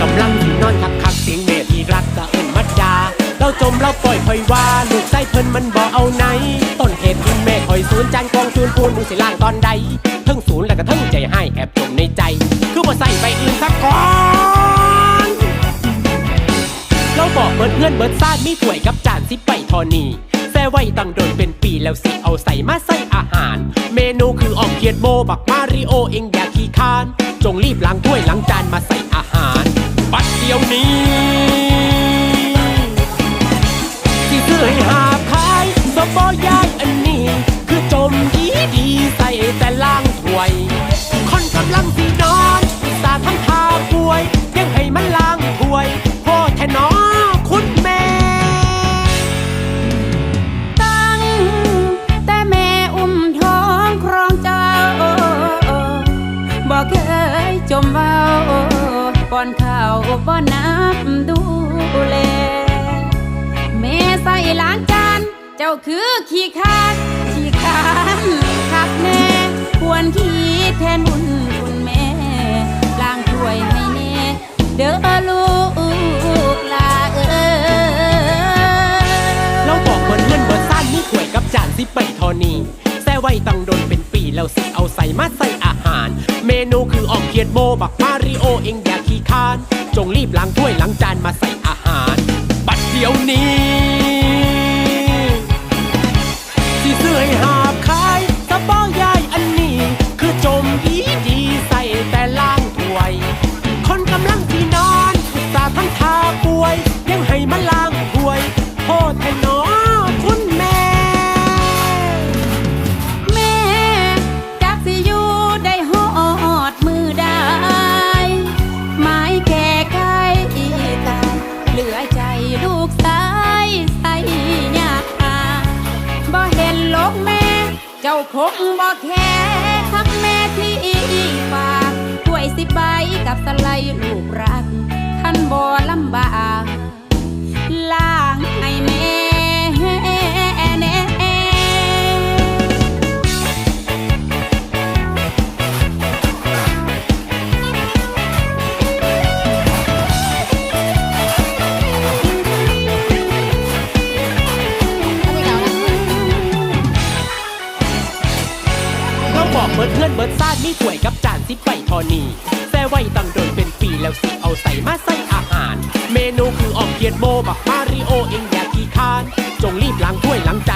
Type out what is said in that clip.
กำลังที่นอนคักคักๆเสียงเมที่รักกะเอินมัดดา เราจมเราปล่อยคอยว่าลูก พิ่นมันบ่เอาไหน ต้นเหตุที่แม่คอยศูนย์จานกองจูนปูนมึงสิล่างตอนใดทั้งศูนย์แล้วก็ทั้งใจให้แอบจมในใจ คือว่าใส่ใบอื่นสักก่อนเราบอกเบิดเงินเบิดซาดมีถ้วยกับจานสิไปทอนีแซ่ไว้ตั้งโดนเป็นปีแล้วสิเอาใส่มาใส่อาหาร เมนูคือออมเขียดโบบักมาริโอเองอย่าขี้คาน จงรีบล้างถ้วยล้างจานมาใส่อาหารปัดเดียวนี้ นอคุณแม่ ตั้งแต่แม่อุ้มท้องครองเจ้า บอกเคยจมเบาป้อนข้าวป้อนน้ำดูแลแม่ใส่ล้างจานเจ้าคือขี้คานขี้คานคักแน่ควรคิดแทนบุญ สิไปทอนีแซ่ไว้ตังโดนเป็นปีแล้วสิเอาใส่มาใส่อาหาร เมนูคือออกเขียดโบบักมาริโอเองอย่าขี้คาน จงรีบล้างถ้วยล้างจานมาใส่อาหาร ปัดเดี๋ยวนี้ จ้าคงบ่แค่คักแม่ที่ฝากถ้วยสิใบกับสไลลูกรักท่านบ่ล เบิดเพื่อนเบิดซ่านมีถ่วยกับจานสิไปทอนีแซ่ไว้ตั้งโดนเป็นปีแล้วสิเอาใส่มาใส่อาหาร เมนูคือออกเกียดโบบักมาริโอเองอย่าขี้คาน จงรีบล้างถ้วยล้างจานมาใส่อาหารปัดเดียวนี้